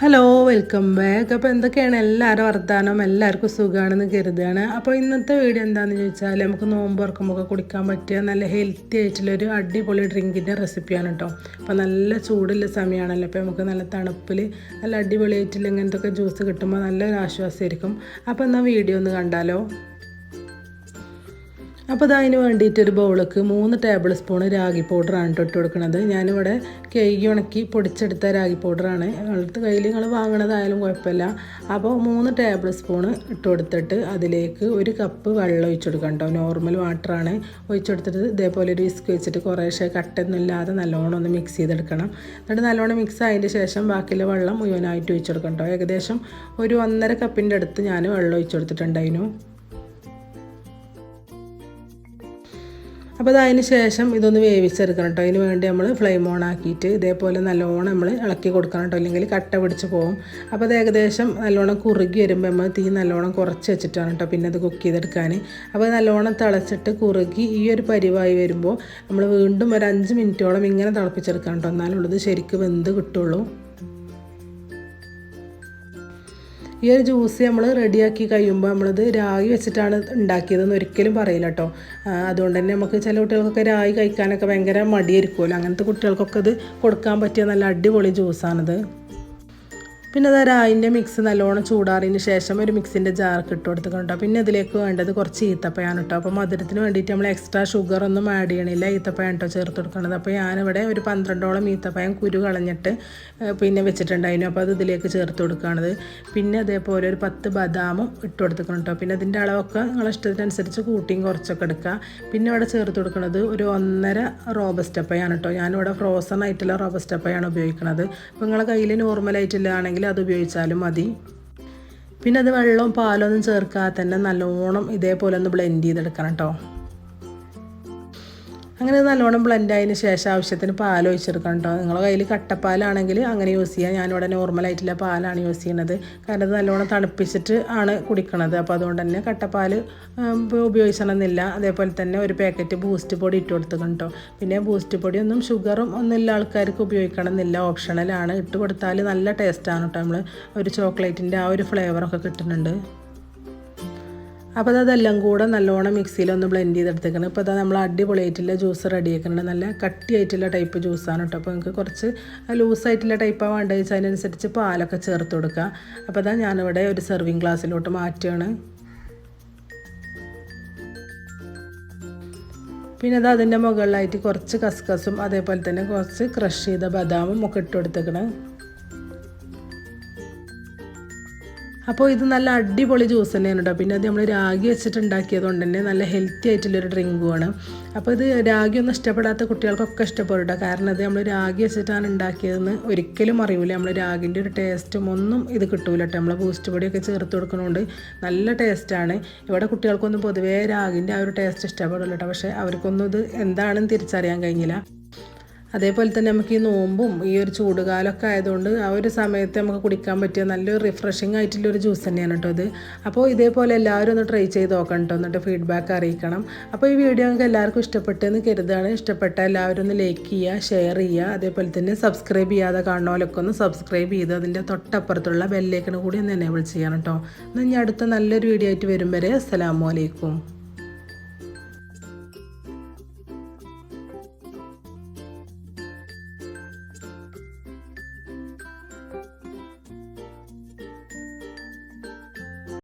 Hello welcome back അപ്പോൾ എന്തൊക്കെയാണ് എല്ലാവരും വർത്താനം? എല്ലാവർക്കും സുഖമാണെന്ന് കരുതുകയാണ് അപ്പോൾ ഇന്നത്തെ വീഡിയോ എന്താണെന്ന് ചോദിച്ചാൽ നമുക്ക് നോമ്പ് തുറക്കുമ്പോൾ കുടിക്കാൻ പറ്റിയ നല്ല ഹെൽത്തി ആയിട്ടുള്ളൊരു അടിപൊളി ഡ്രിങ്കിന്റെ റെസിപ്പിയാണ് കേട്ടോ അപ്പോൾ നല്ല ചൂടുള്ള സമയമാണല്ലോ അപ്പോൾ നമുക്ക് നല്ല തണുപ്പിൽ നല്ല അടിപൊളിയായിട്ടുള്ള ഇങ്ങനത്തെ ജ്യൂസ് കിട്ടുമ്പോൾ നല്ലൊരു ആശ്വാസമായിരിക്കും അപ്പോൾ എന്നാൽ വീഡിയോ ഒന്ന് കണ്ടാലോ? അപ്പോൾ അതിന് വേണ്ടിയിട്ട് ഒരു ബൗളിക്ക് മൂന്ന് ടേബിൾ സ്പൂൺ രാഗി പൗഡറാണ് ഇട്ട് കൊടുക്കുന്നത് ഞാനിവിടെ കേക്ക് ഉണക്കി പൊടിച്ചെടുത്ത രാഗി പൗഡറാണ് നിങ്ങളുടെ കയ്യിൽ നിങ്ങൾ വാങ്ങണതായാലും കുഴപ്പമില്ല. അപ്പോൾ മൂന്ന് ടേബിൾ സ്പൂൺ ഇട്ട് കൊടുത്തിട്ട് അതിലേക്ക് ഒരു കപ്പ് വെള്ളം ഒഴിച്ചു കൊടുക്കണം കേട്ടോ നോർമൽ വാട്ടറാണ് ഒഴിച്ചെടുത്തിട്ട് ഇതേപോലെ ഒരു വിസ്ക് വെച്ചിട്ട് കുറേശ്ശെ കട്ടൊന്നും ഇല്ലാതെ നല്ലോണം ഒന്ന് മിക്സ് ചെയ്തെടുക്കണം. എന്നിട്ട് നല്ലോണം മിക്സ് ആയതിന് ശേഷം ബാക്കിയുള്ള വെള്ളം മുഴുവനായിട്ട് ഒഴിച്ചു കൊടുക്കണം കേട്ടോ ഏകദേശം ഒരു ഒന്നര കപ്പിന്റെ അടുത്ത് ഞാൻ വെള്ളം ഒഴിച്ചു കൊടുത്തിട്ടുണ്ടായിരുന്നു. അപ്പോൾ അതിന് ശേഷം ഇതൊന്ന് വേവിച്ചെടുക്കണം കേട്ടോ അതിന് വേണ്ടി നമ്മൾ ഫ്ലെയിം ഓൺ ആക്കിയിട്ട് ഇതേപോലെ നല്ലോണം നമ്മൾ ഇളക്കി കൊടുക്കണം കേട്ടോ അല്ലെങ്കിൽ കട്ട പിടിച്ച് പോകും അപ്പോൾ അത് ഏകദേശം നല്ലോണം കുറുകി വരുമ്പോൾ നമ്മൾ തീ നല്ലോണം കുറച്ച് വെച്ചിട്ടാണ് കേട്ടോ പിന്നെ അത് കുക്ക് ചെയ്തെടുക്കാൻ അപ്പോൾ നല്ലോണം തിളച്ചിട്ട് കുറുകി ഈ ഒരു പരിവായി വരുമ്പോൾ നമ്മൾ വീണ്ടും ഒരു അഞ്ച് മിനിറ്റോളം ഇങ്ങനെ തിളപ്പിച്ചെടുക്കണം കേട്ടോ എന്നാലുള്ളത് ശരിക്കും വെന്ത് കിട്ടുള്ളൂ. ഈ ഒരു ജ്യൂസ് നമ്മൾ റെഡിയാക്കി കഴിയുമ്പോൾ നമ്മളിത് രാഗി വെച്ചിട്ടാണ് ഉണ്ടാക്കിയതെന്ന് ഒരിക്കലും പറയില്ല കേട്ടോ അതുകൊണ്ട് തന്നെ നമുക്ക് ചില കുട്ടികൾക്കൊക്കെ രാഗി കഴിക്കാനൊക്കെ ഭയങ്കര മടിയായിരിക്കുമല്ലോ അങ്ങനത്തെ കുട്ടികൾക്കൊക്കെ ഇത് കൊടുക്കാൻ പറ്റിയ നല്ല അടിപൊളി ജ്യൂസാണിത്. പിന്നെ അത് മിക്സ് നല്ലോണം ചൂടാറിയതിന് ശേഷം ഒരു മിക്സിന്റെ ജാർക്ക് ഇട്ട് കൊടുത്തിട്ടുണ്ട് പിന്നെ അതിലേക്ക് വേണ്ടത് കുറച്ച് ഈത്തപ്പയാണ് കേട്ടോ അപ്പോൾ മധുരത്തിന് വേണ്ടിയിട്ട് നമ്മൾ എക്സ്ട്രാ ഷുഗർ ഒന്നും ആഡ് ചെയ്യണില്ല. ഈത്തപ്പയാണ് കേട്ടോ ചേർത്ത് കൊടുക്കുന്നത് അപ്പോൾ ഞാനിവിടെ ഒരു പന്ത്രണ്ടോളം ഈത്തപ്പയം കുരു കളഞ്ഞിട്ട് പിന്നെ വെച്ചിട്ടുണ്ടായിരുന്നു. അപ്പോൾ അത് ഇതിലേക്ക് ചേർത്ത് കൊടുക്കുകയാണത് പിന്നെ അതേപോലെ ഒരു പത്ത് ബദാമും ഇട്ട് കൊടുത്തിക്കണം കേട്ടോ പിന്നെ അതിന്റെ അളവൊക്കെ നിങ്ങളുടെ ഇഷ്ടത്തിനനുസരിച്ച് കൂട്ടിയും കുറച്ചൊക്കെ എടുക്കുക. പിന്നെ ഇവിടെ ചേർത്ത് കൊടുക്കുന്നത് ഒരു ഒന്നര റോബസ്റ്റപ്പയാണ് കേട്ടോ ഞാനിവിടെ ഫ്രോസൺ ആയിട്ടുള്ള റോബസ്റ്റപ്പയാണ് ഉപയോഗിക്കുന്നത് അപ്പോൾ നിങ്ങളുടെ കയ്യിൽ നോർമലായിട്ടില്ലാണെങ്കിൽ ഉണ്ടെങ്കിൽ അത് ഉപയോഗിച്ചാലും മതി. പിന്നെ അത് വെള്ളവും പാലൊന്നും ചേർക്കാതെ തന്നെ നല്ലോണം ഇതേപോലെ ഒന്ന് ബ്ലെൻഡ് ചെയ്തെടുക്കണം കേട്ടോ അങ്ങനെ നല്ലോണം ബ്ലെൻഡ് ആയതിന് ശേഷം ആവശ്യത്തിന് പാൽ ഒഴിച്ചെടുക്കണം കേട്ടോ നിങ്ങളുടെ കയ്യിൽ കട്ടപ്പാലാണെങ്കിൽ അങ്ങനെ യൂസ് ചെയ്യാം. ഞാനിവിടെ നോർമലായിട്ടുള്ള പാലാണ് യൂസ് ചെയ്യുന്നത്. കാരണം അത് നല്ലോണം തണുപ്പിച്ചിട്ട് ആണ് കുടിക്കണത്. അപ്പോൾ അതുകൊണ്ട് തന്നെ കട്ടപ്പാൽ ഉപയോഗിച്ചണമെന്നില്ല. അതേപോലെ തന്നെ ഒരു പാക്കറ്റ് ബൂസ്റ്റ് പൊടി ഇട്ട് കൊടുത്തുക്കണം കേട്ടോ പിന്നെ ബൂസ്റ്റ് പൊടിയൊന്നും ഷുഗറും ഒന്നും ഇല്ല ആൾക്കാർക്ക് ഉപയോഗിക്കണമെന്നില്ല. ഓപ്ഷണലാണ് ഇട്ട് കൊടുത്താൽ നല്ല ടേസ്റ്റാണ് കേട്ടോ നമ്മൾ ഒരു ചോക്ലേറ്റിന്റെ ആ ഒരു ഫ്ലേവറൊക്കെ കിട്ടുന്നുണ്ട്. അപ്പോൾ അതെല്ലാം കൂടെ നല്ലോണം മിക്സിയിലൊന്ന് ബ്ലെൻഡ് ചെയ്തെടുത്തേക്കണം. ഇപ്പോൾ അതാ നമ്മൾ അടിപൊളിയായിട്ടുള്ള ജ്യൂസ് റെഡി ആക്കുന്നുണ്ട് നല്ല കട്ടിയായിട്ടുള്ള ടൈപ്പ് ജ്യൂസാണ് കേട്ടോ അപ്പോൾ നിങ്ങൾക്ക് കുറച്ച് ലൂസായിട്ടുള്ള ടൈപ്പാണ് വേണ്ടത് വെച്ചാൽ അതിനനുസരിച്ച് പാലൊക്കെ ചേർത്ത് കൊടുക്കുക അപ്പോൾ അതാ ഞാനിവിടെ ഒരു സെർവിങ് ഗ്ലാസ്സിലോട്ട് മാറ്റുകയാണ് പിന്നെ അത് അതിന്റെ മുകളിലായിട്ട് കുറച്ച് കസ്കസും അതേപോലെ തന്നെ കുറച്ച് ക്രഷ് ചെയ്ത ബദാമും ഒക്കെ ഇട്ട് കൊടുത്തേക്കണം. അപ്പോൾ ഇത് നല്ല അടിപൊളി ജ്യൂസ് തന്നെയാണ് കേട്ടോ പിന്നെ അത് നമ്മൾ രാഗി വെച്ചിട്ട് ഉണ്ടാക്കിയത് കൊണ്ട് തന്നെ നല്ല ഹെൽത്തി ആയിട്ടുള്ളൊരു ഡ്രിങ്കുമാണ് അപ്പോൾ ഇത് രാഗി ഒന്നും ഇഷ്ടപ്പെടാത്ത കുട്ടികൾക്കൊക്കെ ഇഷ്ടപ്പെടും കേട്ടോ കാരണം അത് നമ്മൾ രാഗി വെച്ചിട്ടാണ് ഉണ്ടാക്കിയതെന്ന് ഒരിക്കലും അറിയില്ല നമ്മൾ രാഗിന്റെ ഒരു ടേസ്റ്റും ഒന്നും ഇത് കിട്ടൂല കേട്ടോ നമ്മൾ ബൂസ്റ്റ് പൊടിയൊക്കെ ചേർത്ത് കൊടുക്കുന്നതുകൊണ്ട് നല്ല ടേസ്റ്റാണ് ഇവിടെ കുട്ടികൾക്കൊന്നും പൊതുവേ രാഗിന്റെ ആ ഒരു ടേസ്റ്റ് ഇഷ്ടപ്പെടില്ല കേട്ടോ പക്ഷേ അവർക്കൊന്നും ഇത് എന്താണെന്ന് തിരിച്ചറിയാൻ കഴിഞ്ഞില്ല. അതേപോലെ തന്നെ നമുക്ക് ഈ നോമ്പും ഈ ഒരു ചൂടുകാലമൊക്കെ ആയതുകൊണ്ട് ആ ഒരു സമയത്ത് നമുക്ക് കുടിക്കാൻ പറ്റിയ നല്ലൊരു റിഫ്രഷിംഗ് ആയിട്ടുള്ള ഒരു ജ്യൂസ് തന്നെയാണ് കേട്ടോ അത് അപ്പോൾ ഇതേപോലെ എല്ലാവരും ഒന്ന് ട്രൈ ചെയ്ത് നോക്കണം കേട്ടോ എന്നിട്ട് ഫീഡ്ബാക്ക് അറിയിക്കണം. അപ്പോൾ ഈ വീഡിയോ നിങ്ങൾക്ക് എല്ലാവർക്കും ഇഷ്ടപ്പെട്ടെന്ന് കരുതാണ് ഇഷ്ടപ്പെട്ട എല്ലാവരും ഒന്ന് ലൈക്ക് ചെയ്യുക ഷെയർ ചെയ്യുക. അതേപോലെ തന്നെ സബ്സ്ക്രൈബ് ചെയ്യാതെ കാണുന്നവരൊക്കെ ഒന്ന് സബ്സ്ക്രൈബ് ചെയ്ത് അതിന്റെ തൊട്ടപ്പുറത്തുള്ള ബെല്ലേക്കിന് കൂടി ഒന്ന് എനേബിൾ ചെയ്യണം കേട്ടോ. എന്നാൽ ഇനി അടുത്ത നല്ലൊരു വീഡിയോ ആയിട്ട് വരും വരെ. അസ്സലാമു അലൈക്കും.